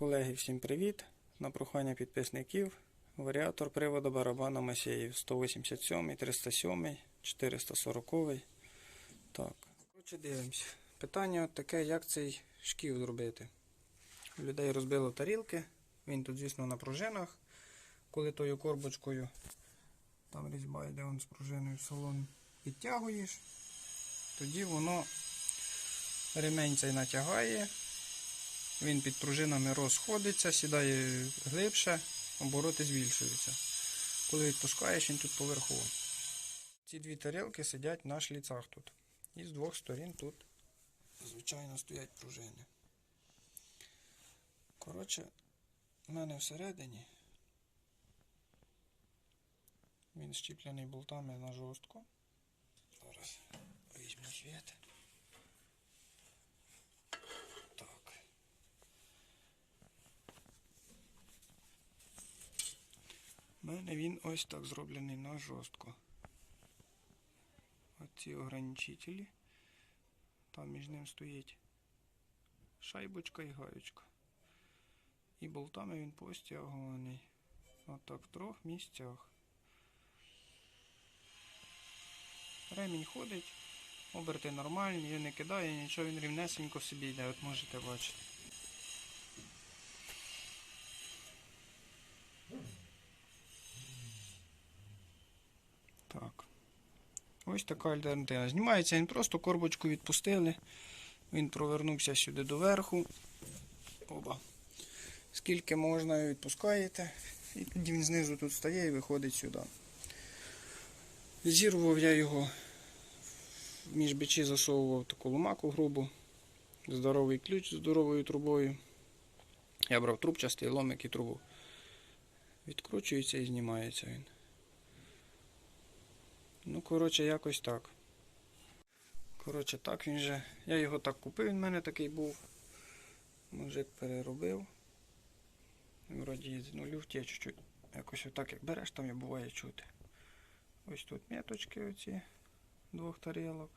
Колеги, всім привіт! На прохання підписників варіатор приводу барабана Масеїв 187, 307, 440. Так. Коротше, дивимося. Питання таке, як цей шків зробити. Людей розбило тарілки. Він тут, звісно, на пружинах. Коли тою корбочкою, там різьба йде он з пружиною в салон, підтягуєш, тоді воно ремень цей натягає. Він під пружинами розходиться, сідає глибше, обороти збільшуються. Коли відпускаєш, він тут поверху. Ці дві тарілки сидять на шліцах тут. І з двох сторін тут, звичайно, стоять пружини. Коротше, в мене всередині він щіплений болтами на жорстко. Зараз візьму світ. Так. У мене він ось так зроблений на жорстко. Оці ограничителі. Там між ним стоїть шайбочка і гаючка. І болтами він постягуваний. Отак в трьох місцях. Ремінь ходить, оберти нормальні, він не кидає, нічого він рівнесенько собі йде, от можете бачити. Так. Ось така альтернатива. Знімається він просто корбочку відпустили. Він провернувся сюди доверху. Оба. Скільки можна відпускаєте. І тоді він знизу тут стає і виходить сюди. Зірвав я його, між бичі засовував таку ломаку грубу, здоровий ключ з здоровою трубою. Я брав трубчастий ломик і трубу. Відкручується і знімається він. Ну, коротше, якось так. Коротше, так він же. Я його так купив, він в мене такий був. Мужик переробив. Вроді з нулю втє чуть-чуть. Якось отак, як береш, там і буває чути. Ось тут меточки оці двох тарілок.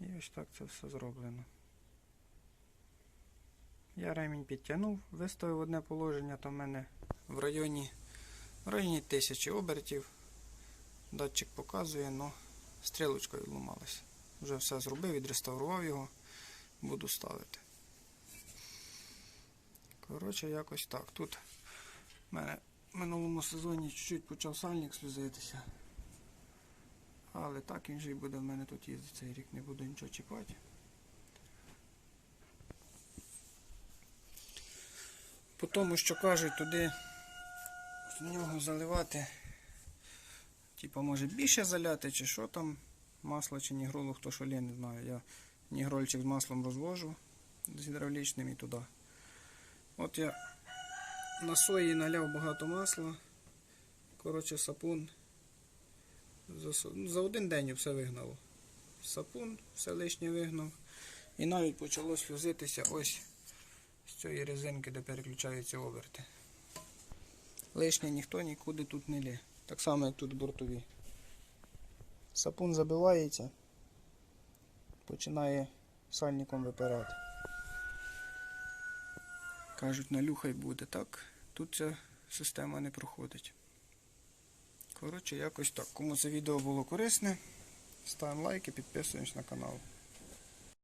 І ось так це все зроблено. Я ремінь підтягнув, виставив одне положення, там в мене в районі, в районі тисячі обертів. Датчик показує, але стрілочка відломалася. Вже все зробив, відреставрував його, буду ставити. Коротше, якось так. Тут в мене в минулому сезоні чуть-чуть почав сальник сльозитися. Але так він же і буде в мене тут їздити цей рік, не буду нічого чіпати. По тому, що кажуть, туди в нього заливати, типа може більше заляти, чи що там, масло чи нігролу, хто що лє, не знаю. Я нігрольчик з маслом розвожу з гідравлічним і туди. От я на сої наляв багато масла. Коротше, сапун. За, ну, за один день все вигнало. Сапун, все лишнє вигнав. І навіть почало сльозитися ось з цієї резинки, де переключаються оберти. Лишнє ніхто нікуди тут не лє. Так само, як тут бортові. Сапун забивається, починає сальником випирати. Кажуть, налюхай буде, так? Тут ця система не проходить. Коротше, якось так. Кому це відео було корисне, ставимо лайк і підписуємось на канал.